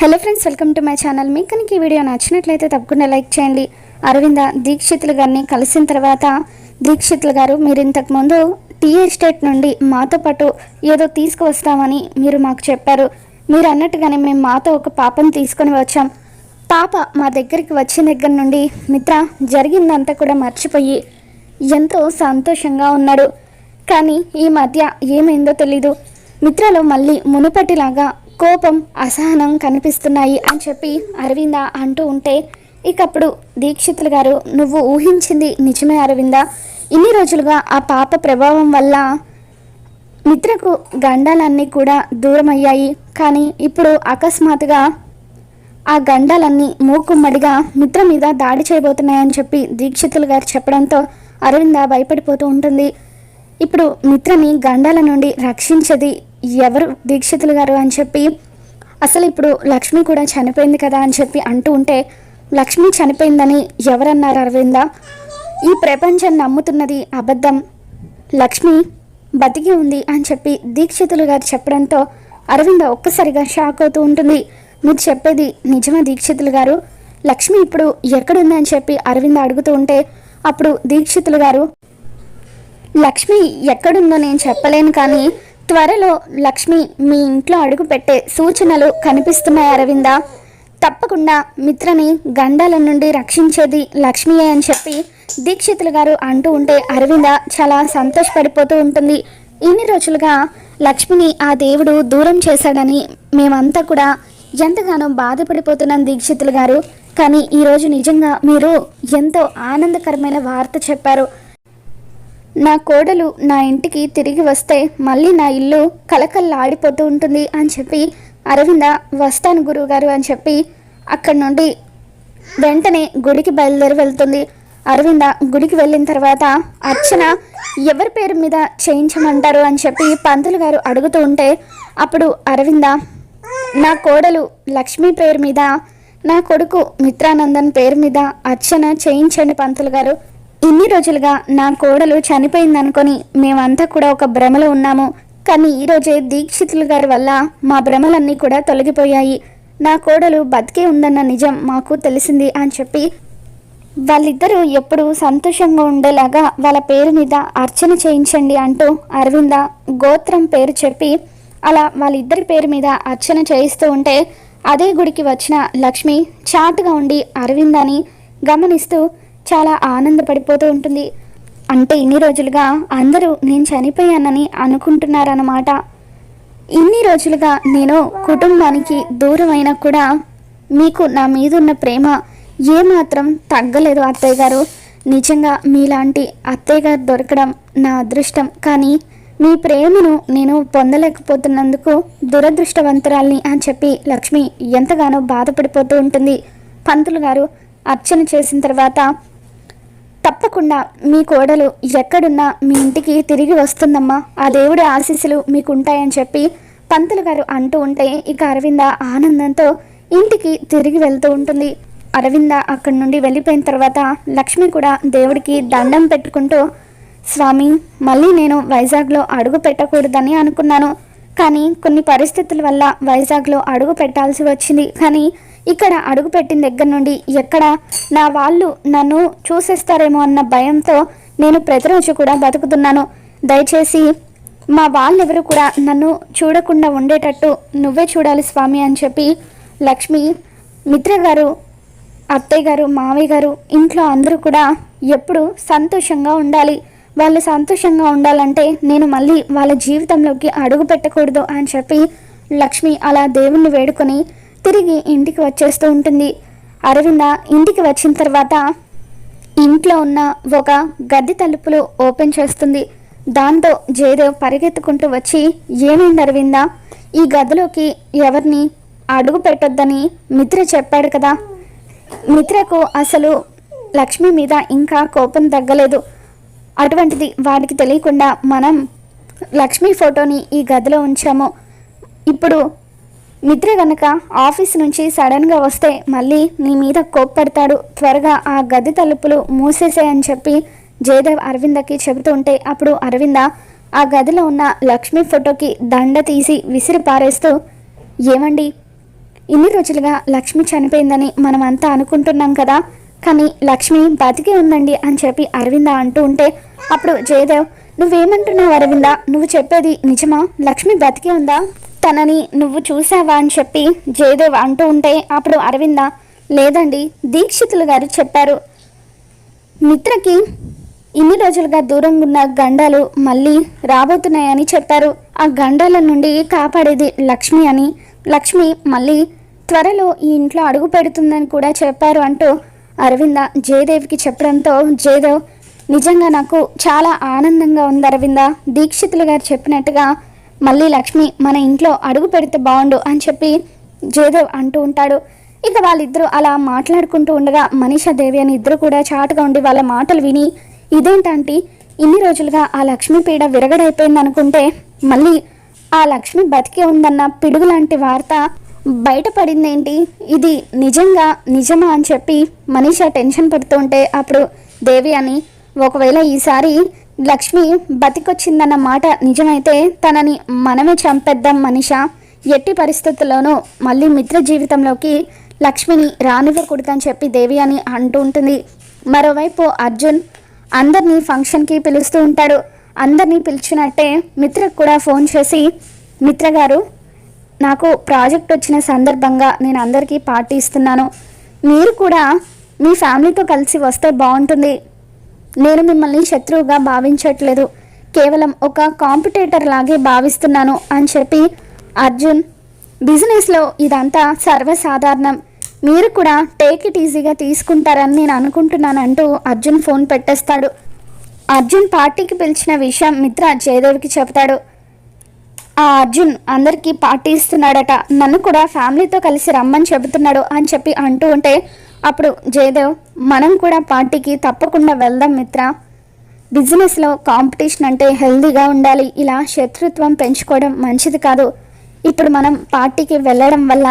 Hello friends welcome to my channel మీకు కనుక ఈ వీడియో నచ్చినట్లయితే తప్పకుండా లైక్ చేయండి. అరవింద దీక్షితులు గారిని కలిసిన తర్వాత దీక్షితులు గారు మీరు ఇంతకుముందు టీ ఎస్టేట్ నుండి మాతో పాటు ఏదో తీసుకువస్తామని మీరు మాకు చెప్పారు. మీరు అన్నట్టుగానే మేము మాతో ఒక పాపను తీసుకొని వచ్చాం. పాప మా దగ్గరికి వచ్చిన దగ్గర నుండి మిత్ర జరిగిందంతా కూడా మర్చిపోయి ఎంతో సంతోషంగా ఉన్నాడు. కానీ ఈ మధ్య ఏమైందో తెలీదు. మిత్రలో మళ్ళీ మునుపటిలాగా కోపం అసహనం కనిపిస్తున్నాయి అని చెప్పి అరవింద అంటూ ఉంటే ఇకప్పుడు దీక్షితులు గారు నువ్వు ఊహించింది నిజమే అరవింద. ఇన్ని రోజులుగా ఆ పాప ప్రభావం వల్ల మిత్రకు గండాలన్నీ కూడా దూరమయ్యాయి. కానీ ఇప్పుడు అకస్మాత్తుగా ఆ గండాలన్నీ మూకుమ్మడిగా మిత్ర మీద దాడి చేయబోతున్నాయని చెప్పి దీక్షితులు గారు చెప్పడంతో అరవింద భయపడిపోతూ ఉంటుంది. ఇప్పుడు మిత్రని గండాల నుండి రక్షించేది ఎవరు దీక్షితులు గారు అని చెప్పి అసలు ఇప్పుడు లక్ష్మి కూడా చనిపోయింది కదా అని చెప్పి అంటూ ఉంటే లక్ష్మి చనిపోయిందని ఎవరన్నారు అరవింద? ఈ ప్రపంచం నమ్ముతున్నది అబద్ధం. లక్ష్మి బతికి ఉంది అని చెప్పి దీక్షితులు గారు చెప్పడంతో అరవింద ఒక్కసారిగా షాక్ అవుతూ ఉంటుంది. మీరు చెప్పేది నిజమా దీక్షితులు గారు? లక్ష్మి ఇప్పుడు ఎక్కడుంది అని చెప్పి అరవింద అడుగుతూ ఉంటే అప్పుడు దీక్షితులు గారు లక్ష్మి ఎక్కడుందో నేను చెప్పలేను కానీ త్వరలో లక్ష్మి మీ ఇంట్లో అడుగు పెట్టే సూచనలు కనిపిస్తున్నాయి అరవింద. తప్పకుండా మిత్రని గండాల నుండి రక్షించేది లక్ష్మియే అని చెప్పి దీక్షితులు గారు అంటూ ఉంటే అరవింద చాలా సంతోషపడిపోతూ ఉంటుంది. ఇన్ని రోజులుగా లక్ష్మిని ఆ దేవుడు దూరం చేశాడని మేమంతా కూడా ఎంతగానో బాధపడిపోతున్నాం దీక్షితులు గారు. కానీ ఈరోజు నిజంగా మీరు ఎంతో ఆనందకరమైన వార్త చెప్పారు. నా కోడలు నా ఇంటికి తిరిగి వస్తే మళ్ళీ నా ఇల్లు కలకల్లాడిపోతూ ఉంటుంది అని చెప్పి అరవింద వస్తాను గురువుగారు అని చెప్పి అక్కడి నుండి వెంటనే గుడికి బయలుదేరి వెళ్తుంది. అరవింద గుడికి వెళ్ళిన తర్వాత అర్చన ఎవరి పేరు మీద చేయించమంటారు అని చెప్పి పంతులు గారు అడుగుతూ ఉంటే అప్పుడు అరవింద నా కోడలు లక్ష్మీ పేరు మీద నా కొడుకు మిత్రానందన్ పేరు మీద అర్చన చేయించండి పంతులు గారు. ఇన్ని రోజులుగా నా కోడలు చనిపోయిందనుకొని మేమంతా కూడా ఒక భ్రమలో ఉన్నాము. కానీ ఈరోజే దీక్షితులు గారి వల్ల మా భ్రమలన్నీ కూడా తొలగిపోయాయి. నా కోడలు బతికే ఉందన్న నిజం మాకు తెలిసింది అని చెప్పి వాళ్ళిద్దరూ ఎప్పుడూ సంతోషంగా ఉండేలాగా వాళ్ళ పేరు మీద అర్చన చేయించండి అంటూ అరవింద గోత్రం పేరు చెప్పి అలా వాళ్ళిద్దరి పేరు మీద అర్చన చేయిస్తూ ఉంటే అదే గుడికి వచ్చిన లక్ష్మి చాటుగా ఉండి అరవిందని గమనిస్తూ చాలా ఆనందపడిపోతూ ఉంటుంది. అంటే ఇన్ని రోజులుగా అందరూ నేను చనిపోయానని అనుకుంటున్నారన్నమాట. ఇన్ని రోజులుగా నేను కుటుంబానికి దూరమైనా కూడా మీకు నా మీదున్న ప్రేమ ఏమాత్రం తగ్గలేదు అత్తయ్య గారు. నిజంగా మీలాంటి అత్తయ్య గారు దొరకడం నా అదృష్టం. కానీ మీ ప్రేమను నేను పొందలేకపోతున్నందుకు దురదృష్టవంతురాల్ని అని చెప్పి లక్ష్మి ఎంతగానో బాధపడిపోతూ ఉంటుంది. పంతులు గారు అర్చన చేసిన తర్వాత తప్పకుండా మీ కోడలు ఎక్కడున్నా మీ ఇంటికి తిరిగి వస్తుందమ్మా. ఆ దేవుడి ఆశీస్సులు మీకు ఉంటాయని చెప్పి పంతులు గారు అంటూ ఉంటే ఇక అరవింద ఆనందంతో ఇంటికి తిరిగి వెళ్తూ ఉంటుంది. అరవింద అక్కడి నుండి వెళ్ళిపోయిన తర్వాత లక్ష్మి కూడా దేవుడికి దండం పెట్టుకుంటూ స్వామి మళ్ళీ నేను వైజాగ్లో అడుగు పెట్టకూడదని అనుకున్నాను. కానీ కొన్ని పరిస్థితుల వల్ల వైజాగ్లో అడుగు పెట్టాల్సి వచ్చింది. కానీ ఇక్కడ అడుగుపెట్టిన దగ్గర నుండి ఎక్కడ నా వాళ్ళు నన్ను చూసేస్తారేమో అన్న భయంతో నేను ప్రతిరోజు కూడా బతుకుతున్నాను. దయచేసి మా వాళ్ళెవరు కూడా నన్ను చూడకుండా ఉండేటట్టు నువ్వే చూడాలి స్వామి అని చెప్పి లక్ష్మి మిత్ర గారు అత్తయ్య గారు మావయ్య గారు ఇంట్లో అందరూ కూడా ఎప్పుడు సంతోషంగా ఉండాలి. వాళ్ళు సంతోషంగా ఉండాలంటే నేను మళ్ళీ వాళ్ళ జీవితంలోకి అడుగు పెట్టకూడదు అని చెప్పి లక్ష్మి అలా దేవుణ్ణి వేడుకొని తిరిగి ఇంటికి వచ్చేస్తూ ఉంటుంది. అరవింద ఇంటికి వచ్చిన తర్వాత ఇంట్లో ఉన్న ఒక గది తలుపులు ఓపెన్ చేస్తుంది. దాంతో జయదేవ్ పరిగెత్తుకుంటూ వచ్చి ఏమైంది అరవింద? ఈ గదిలోకి ఎవరిని అడుగు పెట్టొద్దని మిత్ర చెప్పాడు కదా. మిత్రకు అసలు లక్ష్మి మీద ఇంకా కోపం తగ్గలేదు. అటువంటిది వాడికి తెలియకుండా మనం లక్ష్మి ఫోటోని ఈ గదిలో ఉంచాము. ఇప్పుడు మిత్ర గనక ఆఫీస్ నుంచి సడన్గా వస్తే మళ్ళీ నీ మీద కోప్పడతాడు. త్వరగా ఆ గది తలుపులు మూసేసాయని చెప్పి జయదేవ్ అరవిందకి చెబుతూ ఉంటే అప్పుడు అరవింద ఆ గదిలో ఉన్న లక్ష్మి ఫోటోకి దండ తీసి విసిరి పారేస్తూ ఏమండి? ఇన్ని రోజులుగా లక్ష్మి చనిపోయిందని మనం అంతా అనుకుంటున్నాం కదా కానీ లక్ష్మి బతికే ఉందండి అని చెప్పి అరవింద అంటూ ఉంటే అప్పుడు జయదేవ్ నువ్వేమంటున్నావు అరవింద? నువ్వు చెప్పేది నిజమా? లక్ష్మి బతికే ఉందా? తనని నువ్వు చూసావా అని చెప్పి జయదేవ్ అంటూ ఉంటే అప్పుడు అరవింద లేదండి దీక్షితులు గారు చెప్పారు. మిత్రకి ఇన్ని రోజులుగా దూరంగా ఉన్న గండాలు మళ్ళీ రాబోతున్నాయని చెప్పారు. ఆ గండాల నుండి కాపాడేది లక్ష్మి అని. లక్ష్మి మళ్ళీ త్వరలో ఈ ఇంట్లో అడుగు పెడుతుందని కూడా చెప్పారు అంటూ అరవింద జయదేవ్కి చెప్పడంతో జయదేవ్ నిజంగా నాకు చాలా ఆనందంగా ఉంది అరవింద. దీక్షితులు గారు చెప్పినట్టుగా మళ్ళీ లక్ష్మి మన ఇంట్లో అడుగు పెడితే బాగుండు అని చెప్పి జయదేవ్ అంటూ ఉంటాడు. ఇక వాళ్ళిద్దరూ అలా మాట్లాడుకుంటూ ఉండగా మనీషా దేవి అని ఇద్దరు కూడా చాటుగా ఉండి వాళ్ళ మాటలు విని ఇదేంటంటే ఇన్ని రోజులుగా ఆ లక్ష్మి పీడ విరగడైపోయింది అనుకుంటే మళ్ళీ ఆ లక్ష్మి బతికే ఉందన్న పిడుగు లాంటి వార్త బయటపడిందేంటి? ఇది నిజంగా నిజమా? అని చెప్పి మనీషా టెన్షన్ పడుతూ ఉంటే అప్పుడు దేవి అని ఒకవేళ ఈసారి లక్ష్మి బతికొచ్చిందన్న మాట నిజమైతే తనని మనమే చంపేద్దాం మనిష. ఎట్టి పరిస్థితుల్లోనూ మళ్ళీ మిత్ర జీవితంలోకి లక్ష్మిని రానివ్వకూడదని చెప్పి దేవి అని అంటూ ఉంటుంది. మరోవైపు అర్జున్ అందరినీ ఫంక్షన్కి పిలుస్తూ ఉంటాడు. అందరినీ పిలిచినట్టే మిత్రకు కూడా ఫోన్ చేసి మిత్ర గారు నాకు ప్రాజెక్ట్ వచ్చిన సందర్భంగా నేను అందరికీ పార్టీ ఇస్తున్నాను. మీరు కూడా మీ ఫ్యామిలీతో కలిసి వస్తే బాగుంటుంది. నేను మిమ్మల్ని శత్రువుగా భావించట్లేదు. కేవలం ఒక కాంపిటేటర్ లాగే భావిస్తున్నాను అని చెప్పి అర్జున్ బిజినెస్లో ఇదంతా సర్వసాధారణం. మీరు కూడా టేక్ ఇట్ ఈజీగా తీసుకుంటారని నేను అనుకుంటున్నాను అంటూ అర్జున్ ఫోన్ పెట్టేస్తాడు. అర్జున్ పార్టీకి పిలిచిన విషయం మిత్ర జయదేవ్కి చెప్తాడు ఆ అర్జున్ అందరికీ పార్టీ ఇస్తున్నాడట. నన్ను కూడా ఫ్యామిలీతో కలిసి రమ్మని చెబుతున్నాడు అని చెప్పి అంటూ ఉంటే అప్పుడు జయదేవ్ మనం కూడా పార్టీకి తప్పకుండా వెళ్దాం మిత్ర. బిజినెస్లో కాంపిటీషన్ అంటే హెల్దీగా ఉండాలి. ఇలా శత్రుత్వం పెంచుకోవడం మంచిది కాదు. ఇప్పుడు మనం పార్టీకి వెళ్ళడం వల్ల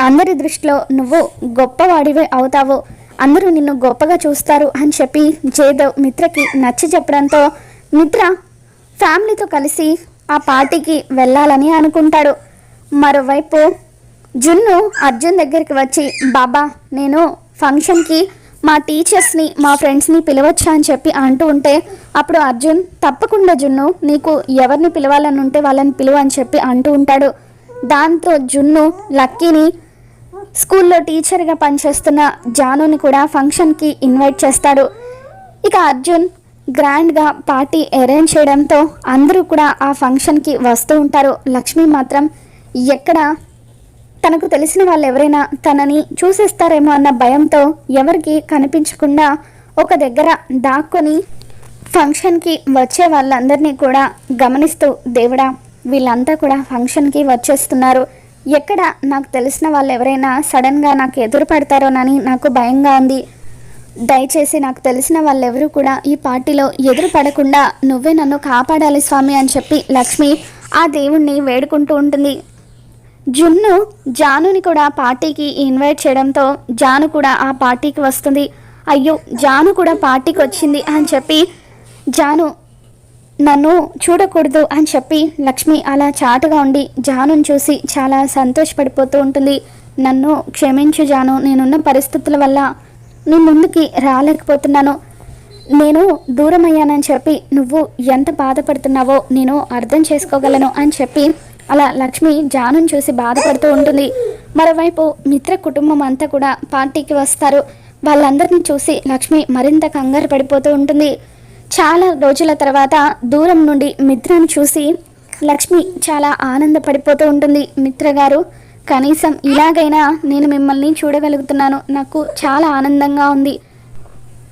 అందరి దృష్టిలో నువ్వు గొప్పవాడివే అవుతావు. అందరూ నిన్ను గొప్పగా చూస్తారు అని చెప్పి జయదేవ్ మిత్రకి నచ్చ చెప్పడంతో మిత్ర ఫ్యామిలీతో కలిసి ఆ పార్టీకి వెళ్ళాలని అనుకుంటాడు. మరోవైపు జున్ను అర్జున్ దగ్గరికి వచ్చి బాబా నేను ఫంక్షన్కి మా టీచర్స్ని మా ఫ్రెండ్స్ని పిలవచ్చా? అని చెప్పి అంటూ ఉంటే అప్పుడు అర్జున్ తప్పకుండా జున్ను నీకు ఎవరిని పిలవాలని ఉంటే వాళ్ళని పిలువ అని చెప్పి అంటూ ఉంటాడు. దాంతో జున్ను లక్కీని స్కూల్లో టీచర్గా పనిచేస్తున్న జానుని కూడా ఫంక్షన్కి ఇన్వైట్ చేస్తాడు. ఇక అర్జున్ గ్రాండ్గా పార్టీ అరేంజ్ చేయడంతో అందరూ కూడా ఆ ఫంక్షన్కి వస్తూ ఉంటారు. లక్ష్మి మాత్రం ఎక్కడ తనకు తెలిసిన వాళ్ళు ఎవరైనా తనని చూసేస్తారేమో అన్న భయంతో ఎవరికి కనిపించకుండా ఒక దగ్గర దాక్కొని ఫంక్షన్కి వచ్చే వాళ్ళందరినీ కూడా గమనిస్తూ దేవుడా వీళ్ళంతా కూడా ఫంక్షన్కి వచ్చేస్తున్నారు. ఎక్కడ నాకు తెలిసిన వాళ్ళు ఎవరైనా సడన్గా నాకు ఎదురు పడతారోనని నాకు భయంగా ఉంది. దయచేసి నాకు తెలిసిన వాళ్ళెవరూ కూడా ఈ పార్టీలో ఎదురు పడకుండా నువ్వే నన్ను కాపాడాలి స్వామి అని చెప్పి లక్ష్మి ఆ దేవుణ్ణి వేడుకుంటూ ఉంటుంది. జున్ను జానుని కూడా పార్టీకి ఇన్వైట్ చేయడంతో జాను కూడా ఆ పార్టీకి వస్తుంది. అయ్యో జాను కూడా పార్టీకి వచ్చింది అని చెప్పి జాను నన్ను చూడకూడదు అని చెప్పి లక్ష్మి అలా చాటుగా ఉండి జానుని చూసి చాలా సంతోషపడిపోతూ ఉంటుంది. నన్ను క్షమించు జాను నేనున్న పరిస్థితుల వల్ల నీ ముందుకి రాలేకపోతున్నాను. నేను దూరం అయ్యానని చెప్పి నువ్వు ఎంత బాధపడుతున్నావో నేను అర్థం చేసుకోగలను అని చెప్పి అలా లక్ష్మి జానుని చూసి బాధపడుతూ ఉంటుంది. మరోవైపు మిత్ర కుటుంబం అంతా కూడా పార్టీకి వస్తారు. వాళ్ళందరినీ చూసి లక్ష్మి మరింత కంగారు పడిపోతూ ఉంటుంది. చాలా రోజుల తర్వాత దూరం నుండి మిత్రను చూసి లక్ష్మి చాలా ఆనందపడిపోతూ ఉంటుంది. మిత్ర గారు కనీసం ఇలాగైనా నేను మిమ్మల్ని చూడగలుగుతున్నాను. నాకు చాలా ఆనందంగా ఉంది.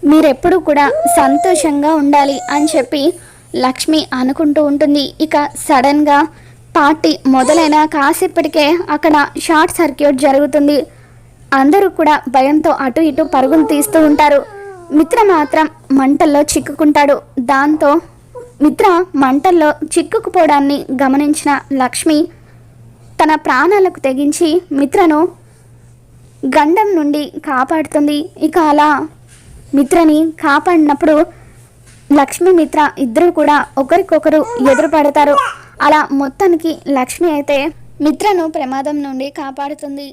మీరెప్పుడు కూడా సంతోషంగా ఉండాలి అని చెప్పి లక్ష్మి అనుకుంటూ ఉంటుంది. ఇక సడన్గా పార్టీ మొదలైన కాసేపటికే అక్కడ షార్ట్ సర్క్యూట్ జరుగుతుంది. అందరూ కూడా భయంతో అటు ఇటు పరుగులు తీస్తూ ఉంటారు. మిత్ర మాత్రం మంటల్లో చిక్కుకుంటాడు. దాంతో మిత్ర మంటల్లో చిక్కుకుపోవడాన్ని గమనించిన లక్ష్మి తన ప్రాణాలకు తెగించి మిత్రను గండం నుండి కాపాడుతుంది. ఇక అలా మిత్రని కాపాడినప్పుడు లక్ష్మి మిత్ర ఇద్దరు కూడా ఒకరికొకరు ఎదురుపడతారు. అలా మొత్తానికి లక్ష్మి అయితే మిత్రను ప్రమాదం నుండి కాపాడుతుంది.